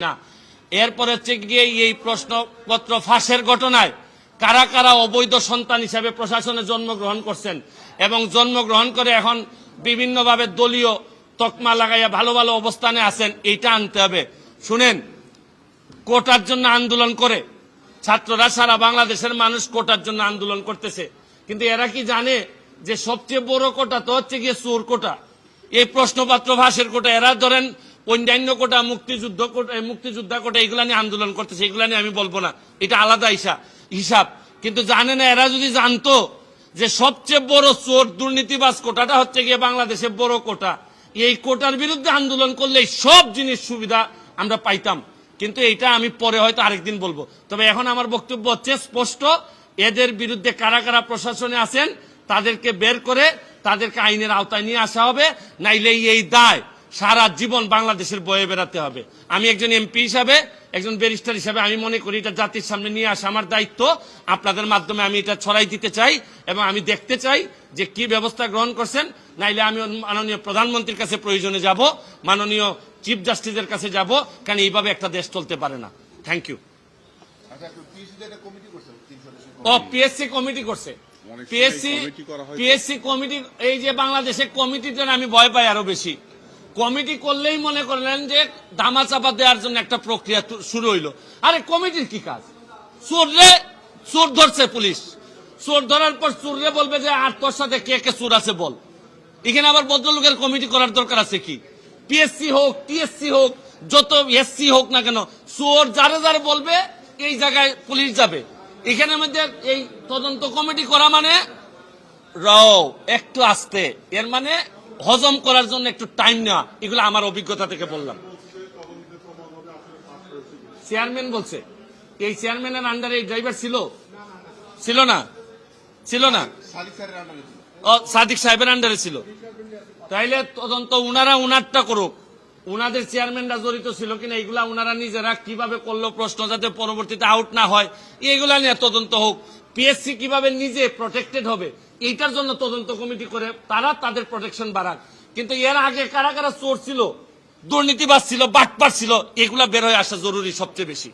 না। এরপরে হচ্ছে গিয়ে এই প্রশ্নপত্র ফাঁসের ঘটনায় কারা কারা অবৈধ সন্তান হিসাবে প্রশাসনে জন্মগ্রহণ করছেন এবং জন্মগ্রহণ করে এখন বিভিন্নভাবে দলীয় তকমা লাগাইয়া ভালো ভালো অবস্থানে আছেন, এইটা আনতে হবে। শুনেন, কোটার জন্য আন্দোলন করে, ছাত্ররা সারা বাংলাদেশের মানুষ কোটার জন্য আন্দোলন করতেছে। কিন্তু এরা কি জানে যে সবচেয়ে বড় কোটা তো হচ্ছে গিয়ে চোর কোটা? এই প্রশ্নপত্র ভাষের কোটা, এরা ধরেন অন্যান্য কোটা মুক্তিযুদ্ধ কোটা মুক্তিযোদ্ধা কোটা এগুলা নিয়ে আন্দোলন করতেছে, এগুলা নিয়ে আমি বলব না। এটা আলাদা হিসাব হিসাব। কিন্তু জানে না, এরা যদি জানতো যে সবচেয়ে বড় চোর দুর্নীতিবাজ কোটাটা হচ্ছে গিয়ে বাংলাদেশের বড় কোটা। এই কোটার বিরুদ্ধে আন্দোলন করলে সব জিনিস সুবিধা আমরা পাইতাম। কিন্তু এইটা আমি পরে হয়তো আরেকদিন বলব। তবে এখন আমার বক্তব্য হচ্ছে স্পষ্ট, এদের বিরুদ্ধে কারা কারা প্রশাসনে আছেন তাদেরকে বের করে তাদেরকে আইনের আওতায় নিয়ে আসা হবে নাইলে এই দায়। সারা জীবন বাংলাদেশের বয়ে বেড়াতে হবে। আমি একজন এমপি হিসাবে একজন ব্যারিস্টার হিসাবে আমি মনে করি এটা জাতির সামনে নিয়ে আসা আমার দায়িত্ব। আপনাদের মাধ্যমে আমি এটা ছড়াই দিতে চাই এবং আমি দেখতে চাই যে কি ব্যবস্থা গ্রহণ করছেন। নাইলে আমি মাননীয় প্রধানমন্ত্রীর কাছে প্রয়োজনে যাব মাননীয় চিফ জাস্টিসের কাছে যাব কারণ এইভাবে একটা দেশ চলতে পারে না। থ্যাংক ইউ আচ্ছা সদস্য ও পিএসসি কমিটি করছে। পিএসসি। পিএসসি কমিটি এই যে বাংলাদেশে কমিটিতে আমি ভয় পাই আরও বেশি। কমিটি করলেই মনে করলেন যে দামা চাপা দেওয়ার জন্য একটা প্রক্রিয়া শুরু হইল। আরে, কমিটির কি কাজ? চোররে চোর ধরছে পুলিশ। চোর ধরার পর চোররে বলবে যে, আর তোর সাথে কে কে চোর আছে বল? এখানে আবার ভদ্রলোকের কমিটি করার দরকার আছে কি? পিএসসি হোক টিএসসি হোক, যত এসসি হোক না কেন, চোর যারে যারে বলবে, এই জায়গায় পুলিশ যাবে। এখানে মধ্যে এই তদন্ত কমিটি করা মানে রাও, একটু আসতে। এর মানে হজম করার জন্য একটু টাইম নেওয়া এগুলো আমার অভিজ্ঞতা থেকে বললাম। চেয়ারম্যান বলছে এই চেয়ারম্যানের আন্ডারে এই ড্রাইভার ছিল? ছিল না? ছিল না? সাদিক সাহেবের আন্ডারে ছিল। তাইলে তদন্ত উনারা উনারটা করুক। উনাদের চেয়ারম্যানরা জড়িত ছিল কিনা, এগুলা উনারা নিজেরা কীভাবে করল, প্রশ্ন যাতে পরবর্তীতে আউট না হয়, এগুলা নিয়ে তদন্ত হোক। পিএসসি কীভাবে নিজে প্রোটেক্টেড হবে, এইটার জন্য তদন্ত কমিটি করে তারা তাদের প্রোটেকশন বাড়াক। কিন্তু এর আগে কারা কারা চোর ছিল, দুর্নীতিবাজ ছিল, বাটপার ছিল, এগুলা বের হয়ে আসা জরুরি সবচেয়ে বেশি।